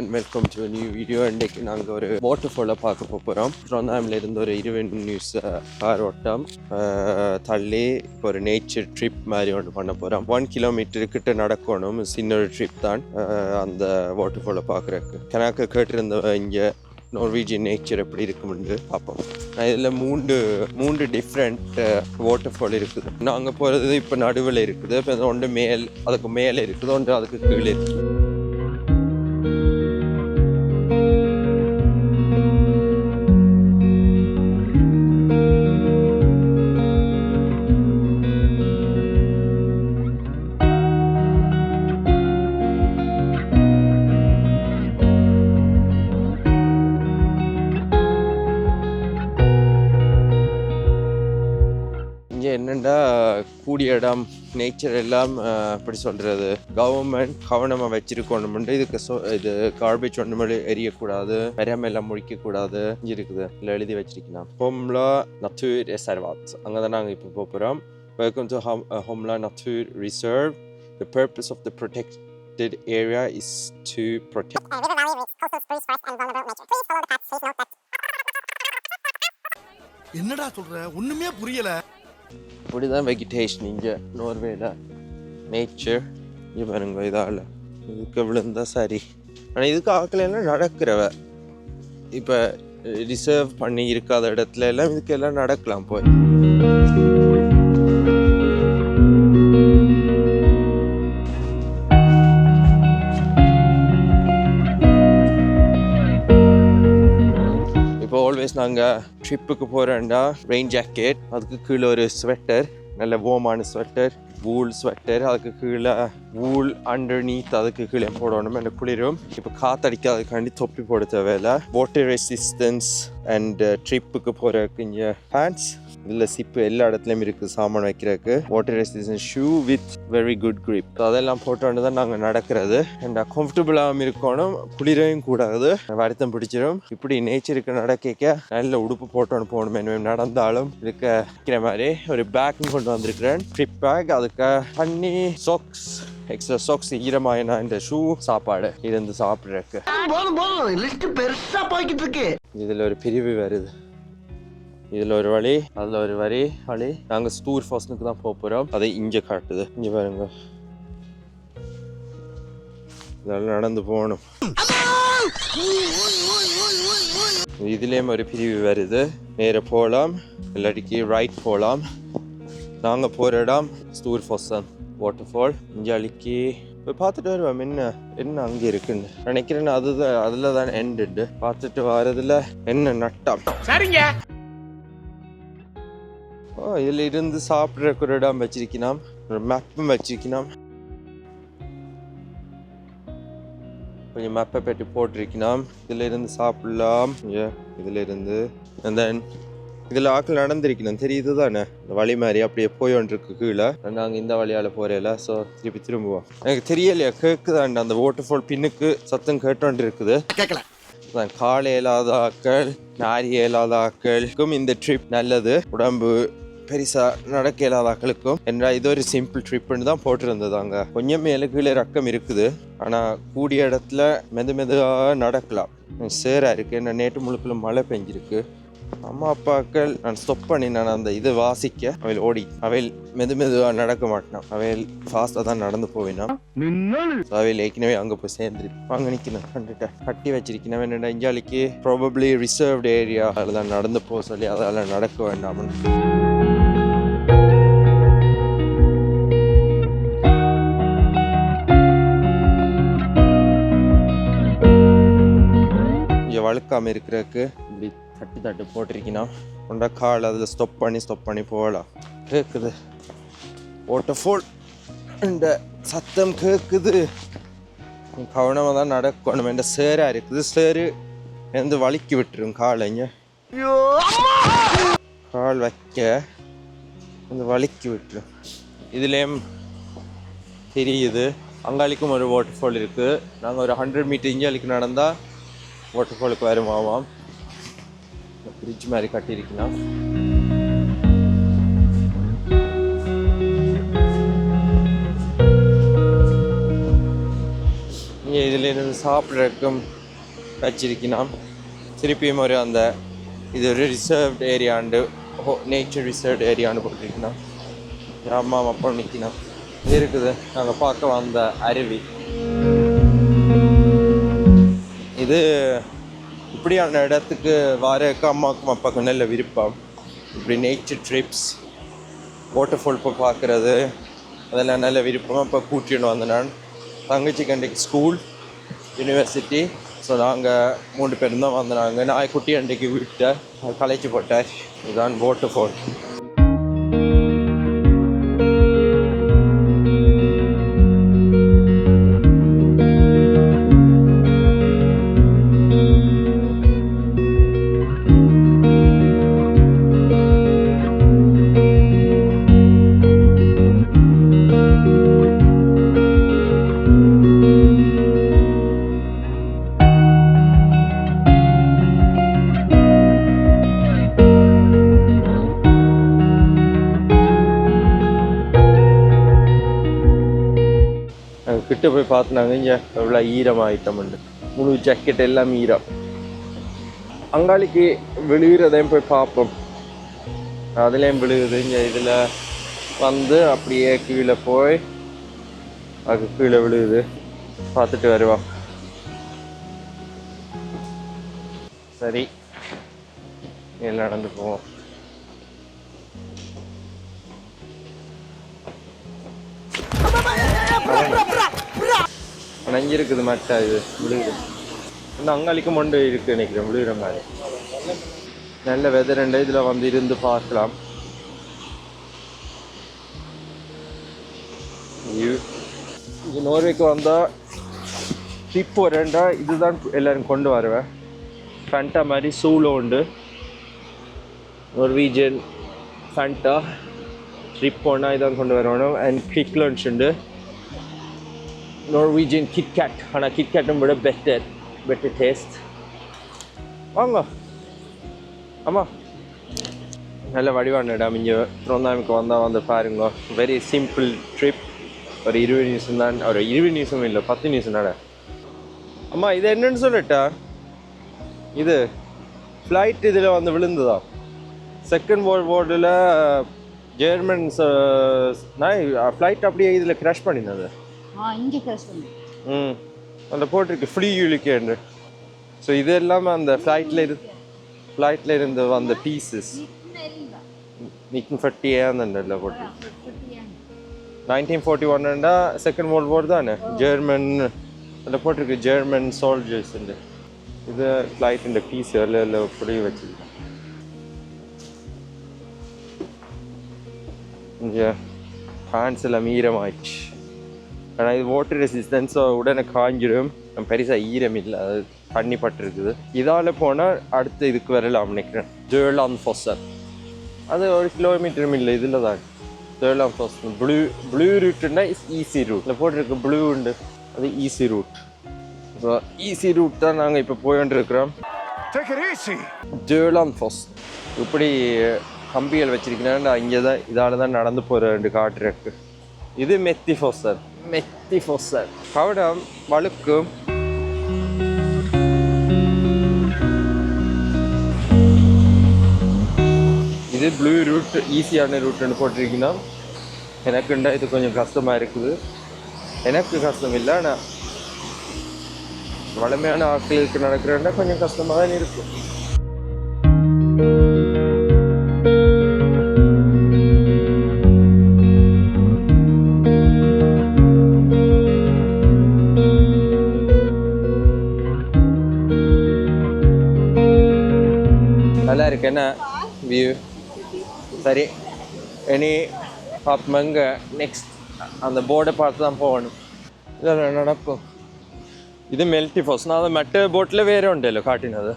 And welcome to new video இன்றைக்கு நாங்கள் ஒரு வாட்டர் ஃபாலை பார்க்க போகிறோம் ட்ரோந்தாமில் இருந்து ஒரு இருபது நியூஸ் கார் ஓட்டம். தள்ளி இப்போ ஒரு நேச்சர் ட்ரிப் மாதிரி ஒன்று பண்ண போகிறோம் ஒன் கிலோமீட்டர் கிட்ட நடக்கணும். சின்ன ஒரு ட்ரிப் தான் அந்த வாட்டர் ஃபாலை பார்க்குறக்கு கணக்கு கேட்டிருந்த இங்கே நார்வீஜியன் நேச்சர் எப்படி இருக்கும்னு பார்ப்போம். இதில் மூன்று மூன்று டிஃப்ரெண்ட் வாட்டர் ஃபால் இருக்குது. நாங்கள் போகிறது இப்போ நடுவில் இருக்குது. இப்போ ஒன்று மேல் அதுக்கு மேலே இருக்குது. ஒன்று அதுக்கு கீழே இருக்குது. இடம் நேச்சர் எல்லாம் எப்படி சொல்கிறது கவர்மெண்ட் கவனமாக வச்சிருக்கணும்னு இதுக்கு சொ இது கார்பேஜ் ஒன்றுமே எரியக்கூடாது பெரியாம எல்லாம் முடிக்கக்கூடாது இங்கே இருக்குது. இல்லை எழுதி வச்சிருக்கலாம் ஹோம்லா நத்தூர் ரெசர்வாத் அங்கே தான் நாங்கள் இப்போ போகிறோம் வெல்கம் டு ஹோம் ஹோம்லா நத்தூர் reserve the purpose of the protected area is to protect the path. Please note that என்னடா சொல்ற? ஒண்ணுமே புரியல. இப்படிதான் வெஜிடேஷன் இங்கே நோர்வேல நேச்சர் இங்கே பாருங்க இதால். இதுக்கு விழுந்தா சரி. ஆனால் இதுக்கு ஆக்கலைன்னா நடக்கிறவ. இப்போ ரிசர்வ் பண்ணி இருக்காத இடத்துல எல்லாம் இதுக்கு எல்லாம் நடக்கலாம் போய். இப்போ நாங்கள் ட்ரிப்புக்கு போகிறோம்டா ரெயின் ஜாக்கெட் அதுக்கு கீழே ஒரு ஸ்வெட்டர் நல்ல ஓமான ஸ்வெட்டர் வூல் ஸ்வெட்டர் அதுக்கு கீழே வூல் அண்டர்நீத் அதுக்கு கீழே போடணும் எனக்கு குளிரும். இப்போ காத்தடிக்காதுக்காண்டி தொப்பி போட தேவையில்ல. வாட்டர் ரெசிஸ்டன்ஸ் அண்ட் ட்ரிப்புக்கு போகிற கொஞ்சம் பேண்ட்ஸ் இதில் சிப்பு எல்லா இடத்துலையும் இருக்குது சாமான் வைக்கிறதுக்கு. Water resistance shoe with very good grip. So அதெல்லாம் போட்டோன்னு தான் நாங்கள் நடக்கிறது. அண்ட் கம்ஃபர்டபுளாகவும் இருக்கணும் குளிரையும் கூடாது வருத்தம் பிடிச்சிரும். இப்படி நேச்சருக்கு நடக்க நல்ல உடுப்பு போட்டோன்னு போகணும் நடந்தாலும் இருக்க வைக்கிற மாதிரி ஒரு பேக்கும் கொண்டு வந்திருக்கிறேன். ட்ரிப் பேக் அதுக்கு தண்ணி சாக்ஸ் எக்ஸ்ட்ரா சாக்ஸ் ஈரமாயினா இந்த ஷூ சாப்பாடு இருந்து சாப்பிட்றதுக்கு. போதும் போதும். லிஸ்ட் பெருசா போய்கிட்டு இருக்கு. இதில் ஒரு பிரிவு வருது. இதில் ஒரு வழி அதில் ஒரு வரி வழி. நாங்கள் ஸ்டூர் ஃபர்ஸ்னுக்கு தான் போக போகிறோம் அதை இங்கே காட்டுது. இங்கே பாருங்க. இதெல்லாம் நடந்து போகணும். இதுலேயும் ஒரு பிரிவு வருது. நேர போகலாம் இல்லாட்டிக்கு ரைட் போகலாம் நாங்கள் போகிற இடம் ஸ்டூர் ஃபோசன் வாட்டர் ஃபால் இஞ்சாலிக்கு போய் பார்த்துட்டு வருவேன் என்ன என்ன அங்கே இருக்குன்னு. நினைக்கிறேன்னு அதுதான் அதில் தான் எண்டு பார்த்துட்டு வரதுல என்ன நட்டம்? சரிங்க. இதில் இருந்து சாப்பிட்றக்கு ஒரு இடம் வச்சிருக்கலாம் ஒரு மேப்பும் வச்சிருக்கலாம் கொஞ்சம் மேப்பை பெட்டி போட்டிருக்கலாம் இதில் இருந்து சாப்பிடலாம். இதில் இருந்து and then இதில் ஆக்கள் நடந்திருக்கணும். தெரியுது தானே? இந்த வழி மாதிரி அப்படியே போய் இருக்கு கீழே. நாங்கள் இந்த வழியால் போகிறேல ஸோ திருப்பி திரும்புவோம். எனக்கு தெரியலையா கேட்குதாண்ட அந்த வாட்டர்ஃபால் பின்னுக்கு சத்தம் கேட்டோண்டு இருக்குது கேட்கல தான் கால் இயலாத ஆக்கள் நாரி இயலாத ஆக்களுக்கும் இந்த ட்ரிப் நல்லது. உடம்பு பெருசா நடக்க இயலாத ஆக்களுக்கும் என்றா இது ஒரு சிம்பிள் ட்ரிப்னு தான் போட்டிருந்ததாங்க. கொஞ்சம் மேலே கீழே ரக்கம் இருக்குது. ஆனால் கூடிய இடத்துல மெது மெதுவாக நடக்கலாம். சேரா இருக்கு. என்ன நேற்று முழுக்கில் மழை பெஞ்சிருக்கு. அம்மா அப்பாக்கள் நான் ஸ்டொப் பண்ணி நான் அந்த இது வாசிக்க. அவையில் ஓடி. அவையில் மெது மெதுவாக நடக்க மாட்டான். அவையில் ஃபாஸ்ட்டாக தான் நடந்து போவினா. அவையில் ஏற்கனவே அங்கே போய் சேர்ந்துரு. அங்கே நிற்கணும் கண்டுட்டேன் கட்டி வச்சிருக்கணும் என்னடா இஞ்சாலிக்கு ப்ராபப்ளி ரிசர்வ்டு ஏரியா அதில் தான் நடந்து போக சொல்லி அதால் நடக்க வேண்டாம்னு. இங்கே வழுக்காமல் இருக்கிறதுக்கு இப்படி தட்டு தட்டு போட்டிருக்கணும் கொண்டா கால் அதில் ஸ்டொப் பண்ணி ஸ்டொப் பண்ணி போகலாம். கேட்குது வாட்டர்ஃபால் இந்த சத்தம் கேட்குது கவனமாக தான் நடக்கணும். இந்த சேராக இருக்குது. சேரு வந்து வலிக்கி விட்டுரும் காலைங்க. கால் வைக்க வந்து வலிக்கி விட்டுரும். இதுலேயும் தெரியுது. அங்காளிக்கும் ஒரு வாட்டர்ஃபால் இருக்குது நாங்கள் ஒரு ஹண்ட்ரட் மீட்டர் இஞ்சாலிக்கு நடந்தால் வாட்டர்ஃபாலுக்கு வருமாவாம் பிரிட்ஜ் மாதிரி கட்டியிருக்கலாம் இங்கே இதில் இருந்து சாப்பிட்றதுக்கும் வச்சிருக்கலாம் திருப்பியும் ஒரு அந்த இது ஒரு ரிசர்வ்ட் ஏரியாண்டு நேச்சர் ரிசர்வ்ட் ஏரியான்னு போட்டிருக்கணும் அம்மா அப்பா நிற்கணும் இது இருக்குது. நாங்கள் பார்க்க வந்த அருவி. இது இப்படியான இடத்துக்கு வாரக்கு அம்மாவுக்கும் அப்பாவுக்கும் நல்ல விருப்பம். இப்படி நேச்சர் ட்ரிப்ஸ் வாட்டர் ஃபால் போய் பார்க்குறது அதெல்லாம் நல்ல விருப்பம். அப்போ கூட்டிட்டு வந்தேன் நான் தங்கச்சி கண்டிக்கு ஸ்கூல் யூனிவர்சிட்டி ஸோ நாங்கள் மூணு பேரும் தான் வந்தாங்க நான் குட்டி அண்டைக்கு விட்டேன் கலைச்சி போட்டேன் இதுதான் வாட்டர் ஃபால் கிட்ட போய் பார்த்துனாங்க இங்கே எவ்வளோ ஈரமாயிட்டோம்னு முழு ஜாக்கெட் எல்லாம் ஈரம் அங்காளிக்கு விழுகிறதையும் போய் பார்ப்போம் அதுலேயும் விழுகுது இங்கே இதில் வந்து அப்படியே கீழே போய் அது கீழே விழுகுது பார்த்துட்டு வருவோம் சரி எல்லாம் நடந்து போவோம் நஞ்சு இருக்குது மட்டை இது விழுகுது இன்னும் அங்காளிக்கும் மொண்டு இருக்கு நினைக்கிறேன் விழுகிற மாதிரி. நல்ல வெதர் இதில் வந்து இருந்து பார்க்கலாம். இது- இது நோர்வேக்கு வந்தால் இப்போ ரெண்டா இதுதான் எல்லாரும் கொண்டு வருவேன் ஃபேண்டா மாதிரி சூளோ உண்டு. நோர்வீஜியன் ஃபேண்டா ட்ரிப் போனால் இதான் கொண்டு வரணும். அண்ட் கிக் லன்ச் உண்டு. நார்வீஜியன் கிட்கேட் ஆனால் கிட்கேட்டும் விட பெட்டர் பெட்டர் டேஸ்ட் வாங்க ஆமாம் நல்ல வடிவான இடம் இங்கே திருவண்ணாமலைக்கு வந்தால் வந்து பாருங்க வெரி சிம்பிள் ட்ரிப் ஒரு இருபது நிமிஷம் தான் ஒரு இருபது நிமிஷம் இல்லை பத்து நிமிஷம் தானே அம்மா இது என்னன்னு சொல்லட்டா இது ஃப்ளைட் இதில் வந்து விழுந்துதா செகண்ட் வேர்ல்ட் வார்டில் ஜெர்மன்ஸ் ஃப்ளைட் அப்படியே இதில் கிராஷ் பண்ணினது இங்கே கிராஷ் பண்ணு ம் அந்த போட்டிருக்கு ஃப்ரீ யூலிக்கேண்டு ஸோ இது எல்லாமே அந்த ஃப்ளைட்டில் இரு ஃப்ளைட்டில் இருந்து வந்த பீசஸ் நிக்கின் ஃபட்டி ஏந்தண்டல்ல போட்டு. நைன்டீன் ஃபார்ட்டி ஒன்னுண்டா செகண்ட் வேர்ல்ட் வார் தானே? ஜெர்மன் அதில் போட்டிருக்கு ஜெர்மன் சோல்ஜர்ஸ் இது ஃப்ளைட்டிൻ്റെ பீஸ் எல்லாம் எல்லாம் இப்படி வச்சுருக்கேன் இங்கே ஃபேன்ஸ் எல்லாம் ஈரமாயிடுச்சு ஆனால் இது வாட்டர் ரெசிஸ்டன்ஸோ உடனே காஞ்சிடும். பெருசாக ஈரம் இல்லை அது தண்ணி பட்டிருக்குது. இதால் போனால் அடுத்து இதுக்கு வரலாம் நினைக்கிறேன். ஜேர்லான் ஃபொசர் அது ஒரு கிலோமீட்டரும் இல்லை இதில் தான். ஜேர்லான் ஃபொசர் ப்ளூ ப்ளூ ரூட்டுன்னா இஸ் ஈஸி ரூட் இல்லை போட்டிருக்கு ப்ளூ உண்டு. அது easy route so easy route தான் நாங்கள் இப்போ போயிட்டுருக்குறோம் ஜேர்லான் ஃபொஸ் இப்படி கம்பிகள் வச்சிருக்கிறேன் இங்கே தான் இதால் தான் நடந்து போகிற ரெண்டு காட்டுறக்கு இது மெத்தி மெத்தி ஃபொசர் கவடம் வழுக்கும் இது ப்ளூ ரூட் ஈஸியான ரூட்னு போட்டிருக்கீங்கன்னா எனக்குண்டா இது கொஞ்சம் கஷ்டமாக இருக்குது எனக்கு கஷ்டம் இல்லை ஆனால் வளமையான ஆட்களுக்கு நடக்கிறேன்னா கொஞ்சம் கஷ்டமாக தான் இருக்கும் நல்லா இருக்கு என்ன வியூ சரி இனி பார்ப்போங்க நெக்ஸ்ட் அந்த போர்டை பார்த்து தான் പോകണം ഇതല്ല നടക്കും ഇത് മെൽറ്റി ഫോസ് അത് മറ്റേ ബോട്ടിൽ വേറെ ഉണ്ടല്ലോ കാട്ടിനത്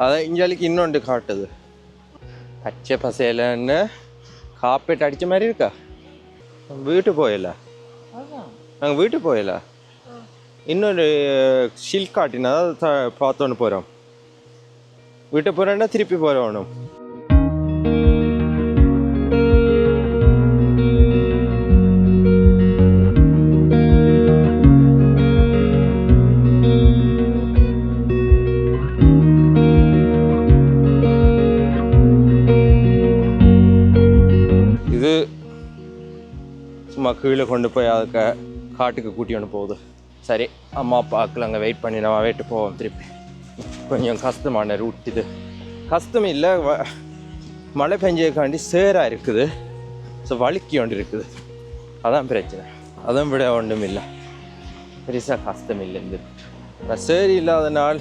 അത് ഇഞ്ചാലിക്ക് ഇന്നുണ്ട് കാട്ടത് പച്ച പസേല തന്നെ കാപ്പിട്ട് അടിച്ച മാതിരി இருக்கா വീട്ടിൽ പോയല്ല நாங்கள் வீட்டுக்கு போயல இன்னொரு ஷில் காட்டினா அதை பார்த்தோன்னு போகிறோம் വീട്ടിൽ திருப்பி തിരുപ്പി இது சும்மா கீழே கொண்டு போய் அதுக்க காட்டுக்கு கூட்டி கூட்டின்னு போகுது சரி அம்மா அப்பாக்கள் அங்கே வெயிட் பண்ணி நம்ம வெயிட்டு போவோம் திருப்பி கொஞ்சம் கஷ்டமான ரூட் இது கஷ்டம் இல்லை மழை பெஞ்சதுக்காண்டி சேராக இருக்குது ஸோ வழுக்கி ஒன்று இருக்குது அதான் பிரச்சனை அதான் விட ஒன்றும் இல்லை பெருசாக கஷ்டம் இல்லை இந்த route. சேரி இல்லாத நாள்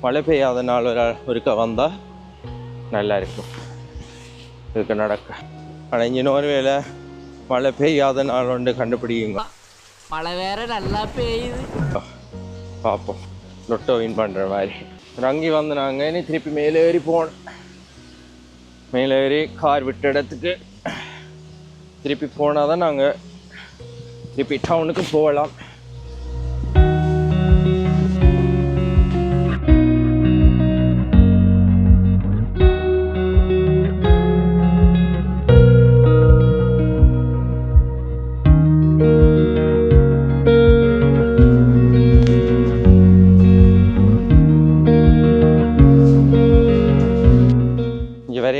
மழை பெய்யாத நாள் ஒரு ஒருக்க வந்தால் நல்லா இருக்கும் இதுக்கு நடக்க ஆனால் இங்கே நோர்வேல மழை பெய்யாத நாள் ஒன்று கண்டுபிடிக்குங்க மழை வேற நல்லா பெய்யுது பார்ப்போம் லொட்டோ வின் பண்ணுற மாதிரி ரங்கி வந்து நாங்கள் இனி திருப்பி மேலே ஏறி போனோம் மேலே ஏறி கார் விட்ட இடத்துக்கு திருப்பி போனால் தான் நாங்கள் திருப்பி டவுனுக்கு போகலாம்.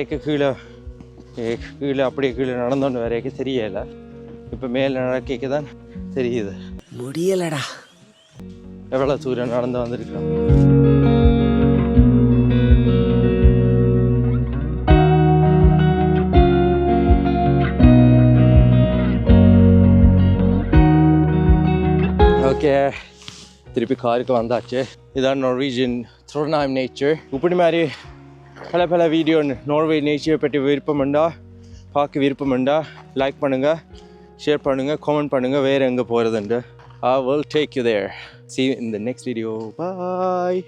வரைக்கும் கீழே கீழே அப்படியே கீழே நடந்தோன்னு வரைக்கும் தெரியல. இப்போ மேலே நடக்க தான் தெரியுது. முடியலடா. எவ்வளோ தூரம் நடந்து வந்திருக்கோம் ஓகே திருப்பி காருக்கு வந்தாச்சு. இதான் நார்வீஜியன் த்ரோனாம் நேச்சர் இப்படி மாதிரி பல பல வீடியோ நோர்வே நேச்சரை பற்றி விருப்பமுண்டா? பார்க்க விருப்பமுண்டா? லைக் பண்ணுங்கள் ஷேர் பண்ணுங்கள் கமெண்ட் பண்ணுங்கள் வேறு எங்கே போகிறதுண்டு I will take you there see in the next video bye